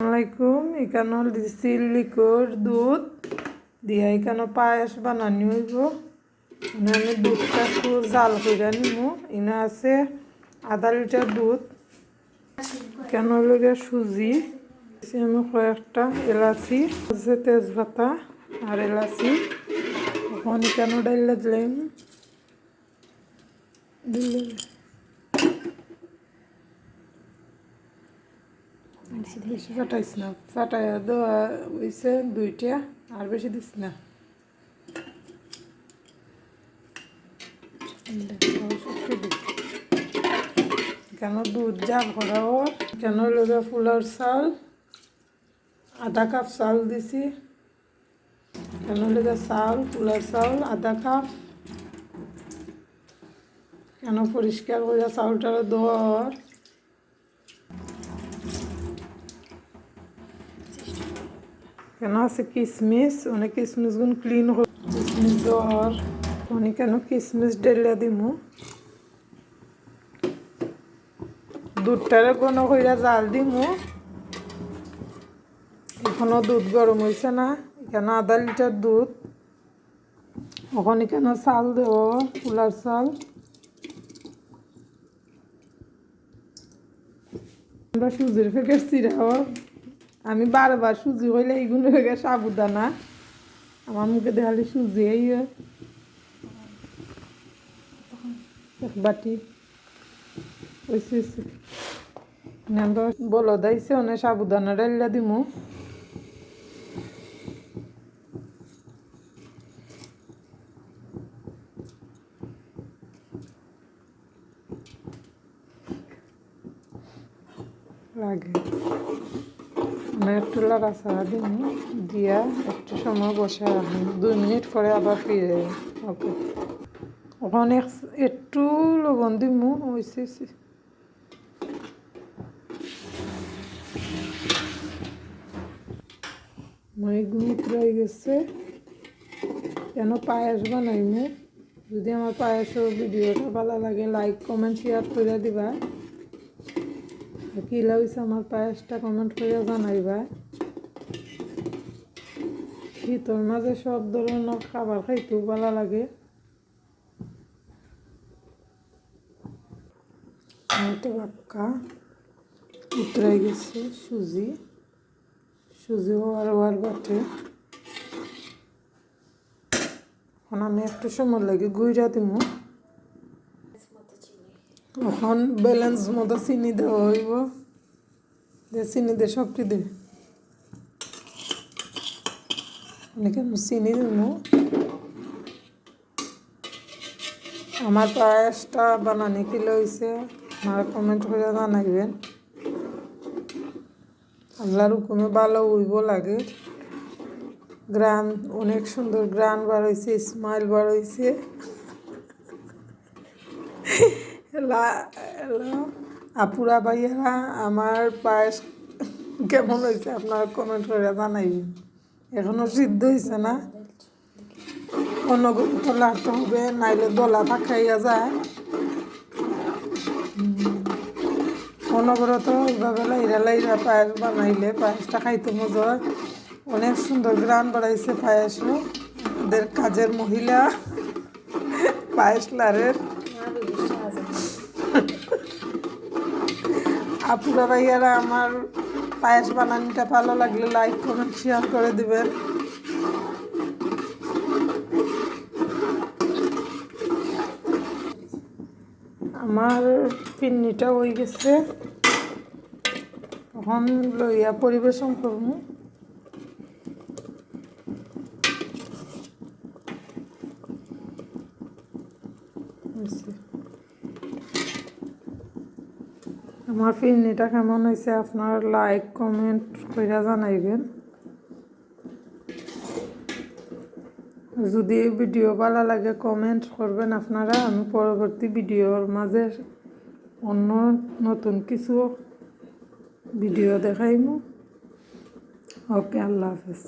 আসসালামাইকুম এখানে দিছি লিকুর দুধ। দিয়া এখানে পায়েস বানানি হইব। আমি দুধটা একটু জাল করে নিব এনে আছে আধা লিটার দুধ। কেন লগে সুজি। আমি কয়েকটা এলাচি, আছে তেজপাতা আর এলাচি। এখন কেন ডাইলে দিলাম। দিলে বেশি না। দেওয়া হয়েছে দুইটা, আর বেশি দিস না। কেন দুধ করা ওর? কেন লোকে ফুলার চাল? আধা কাপ চাল দিছি। কেন লোকে চাল, ফুলার চাল, আধা কাপ? কেন পরিষ্কার করে চাউলটা দেওয়ার কেন আছে কিসমিস? অনেক কিসমিস গুণ ক্লিন কিসমিস দেওয়ার অনেক কেন কিসমিস ডেলিয়া দিমু? দুধটারে ঘন কইরা জাল দিমু। এখনও দুধ গরম হয়েছে না। এখানে আধা লিটার দুধ? ওখানে কেন চাল দেব? ফুলার চাল? আমরা সুজির প্যাকেট চিরাও আমি বারবার সুজি হইলে এইগুলো হয়ে সাবুদানা। আমার মুখে দেখালে সুজি এই এক বাটি। বলো, দাইছে অনেক সাবুদানা ডাইলা দিমু। লাগে। একটু লাড়াচাড়া দিন দিয়া একটু সময় বসে রাখুন দুই মিনিট পরে আবার ফিরে ওকে। ওখানে একটু লবণ দিমু হয়েছে মই রয়ে গেছে। কেন পায়েস বানাইমু? যদি আমার পায়েসের ভিডিওটা ভালো লাগে লাইক কমেন্ট শেয়ার করে দিবা। কি লাগছে আমার পায়েসটা কমেন্ট করে জানাইবা। শীতর মাঝে সব ধরনের খাবার খাইতেও ভালো লাগে। বাক্কা। উতরাই গেছে সুজি। সুজি হওয়ার হওয়ার বাটে। এখন আমি একটু সময় লাগে গুইরা দিমু। এখন ব্যালেন্স মতো চিনি দেওয়া হইব। যে চিনি দিয়ে সবটি দে। অনেকে চিনি দিব। আমার পায়েসটা বানানি কিলো হয়েছে আমার কমেন্ট করে জানাইবেন। আল্লাহর হুকুমে ভালো উইব লাগে। গ্রান অনেক সুন্দর গ্রান হয়েছে স্মাইল হয়েছে আপুরা ভাইয়ারা, আমার পায়েস কেমন হয়েছে আপনারা কমেন্ট করে জানাইবেন এখনও সিদ্ধ হয়েছে না? অন্যগুলো তো লাড়তে হবে, নাইলে দলা পাকাইয়া যায়। অনবরত এইভাবে লাইরা লাইরা পায়েস বানাইলে পায়েসটা খাইতে মজা অনেক সুন্দর গ্রান বাড়াইছে পায়েসও। ওদের কাজের মহিলা, পায়েস লারের। আপুরা ভাইয়ারা আমার পায়েস বানানিটা ভালো লাগলে লাইক কমেন্ট শেয়ার করে দিবেন। আমার পিন্নিটা হয়ে গেছে। এখন লইয়া পরিবেশন করব। আমার ফিরনিটা কেমন হয়েছে? আপনার লাইক কমেন্ট করে জানাইবেন। যদি ভিডিও ভালো লাগে কমেন্ট করবেন আপনারা। আমি পরবর্তী ভিডিওর মাঝে অন্য নতুন কিছু ভিডিও দেখাইব ওকে আল্লাহ হাফেজ।